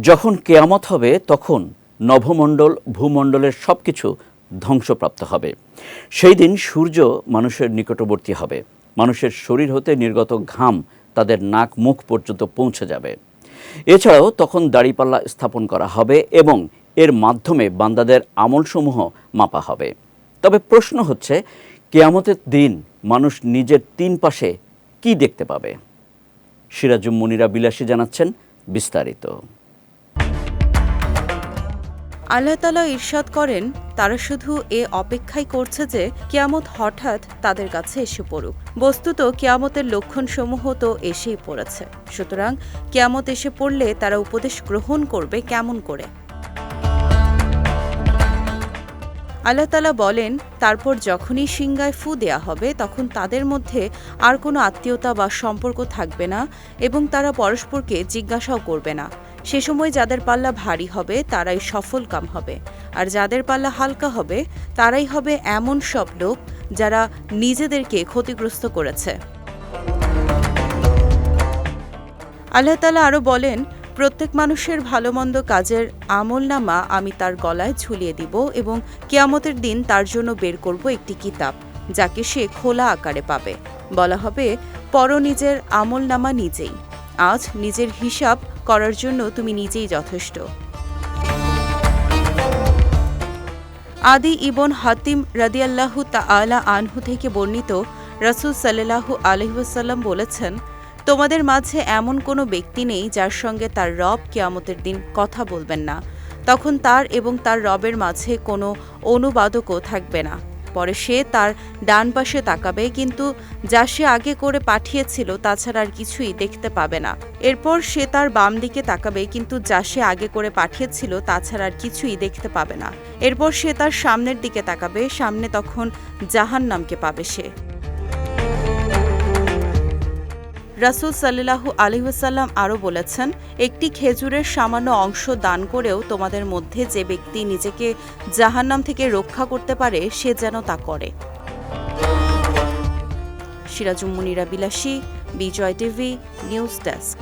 যখন কেয়ামত হবে, তখন নভমণ্ডল ভূমণ্ডলের সব কিছু ধ্বংসপ্রাপ্ত হবে। সেই দিন সূর্য মানুষের নিকটবর্তী হবে। মানুষের শরীর হতে নির্গত ঘাম তাদের নাক মুখ পর্যন্ত পৌঁছে যাবে। এছাড়াও তখন দাড়িপাল্লা স্থাপন করা হবে এবং এর মাধ্যমে বান্দাদের আমলসমূহ মাপা হবে। তবে প্রশ্ন হচ্ছে, কেয়ামতের দিন মানুষ নিজের তিন পাশে কি দেখতে পাবে? সিরাজুম মুনিরা বিলাসী জানাচ্ছেন বিস্তারিত। আল্লাহ তালা ঈর্ষাদ করেন, তারা শুধু এ অপেক্ষাই করছে যে কিয়ামত হঠাৎ তাদের কাছে এসে পড়ুক। বস্তুত কিয়ামতের লক্ষণসমূহ তো এসেই পড়েছে। সুতরাং কিয়ামত এসে পড়লে তারা উপদেশ গ্রহণ করবে কেমন করে? আল্লাহ তালা বলেন, তারপর যখনই সিংগায় ফু দেয়া হবে, তখন তাদের মধ্যে আর কোনো আত্মীয়তা বা সম্পর্ক থাকবে না এবং তারা পরস্পরকে জিজ্ঞাসাও করবে না। সে সময় যাদের পাল্লা ভারী হবে, তারাই সফল কাম হবে। আর যাদের পাল্লা হালকা হবে, তারাই হবে এমন সব লোক যারা নিজেদেরকে ক্ষতিগ্রস্ত করেছে। আল্লাহ তালা আরও বলেন প্রত্যেক মানুষের ভালো মন্দ কাজের আমল নামা আমি তার গলায় ঝুলিয়ে দিব এবং কেয়ামতের দিন তার জন্য বের করব একটি কিতাব, যাকে সে খোলা আকারে পাবে। বলা হবে পর নিজের আমল নামা নিজেই। আজ নিজের হিসাব করার জন্য তুমি নিজেই যথেষ্ট। আদি ইবন হাতিম রাদিয়াল্লাহু তাআলা আনহু থেকে বর্ণিত রাসূল সাল্লাল্লাহু আলাইহি ওয়াসাল্লাম বলেছেন তোমাদের মাঝে এমন কোনো ব্যক্তি নেই যার সঙ্গে তার রব কিয়ামতের দিন কথা বলবেন না। তখন তার এবং তার রবের মাঝে কোনো অনুবাদকও থাকবে না। পরে সে তার ডান পাশে তাকাবে, কিন্তু যা সে আগে করে পাঠিয়েছিল তাছাড়া আর কিছুই দেখতে পাবে না। এরপর সে তার বাম দিকে তাকাবে, কিন্তু যা সে আগে করে পাঠিয়েছিল তাছাড়া আর কিছুই দেখতে পাবে না। এরপর সে তার সামনের দিকে তাকাবে, সামনে তখন জাহান নামকে পাবে সে। রাসুল সাল্লাহু আলহিহাসাল্লাম আরও বলেছেন, একটি খেজুরের সামান্য অংশ দান করেও তোমাদের মধ্যে যে ব্যক্তি নিজেকে জাহান্নাম থেকে রক্ষা করতে পারে, সে যেন তা করে। সিরাজুম মুনিরা বিলাসী, বিজয় টিভি, নিউজ ডেস্ক।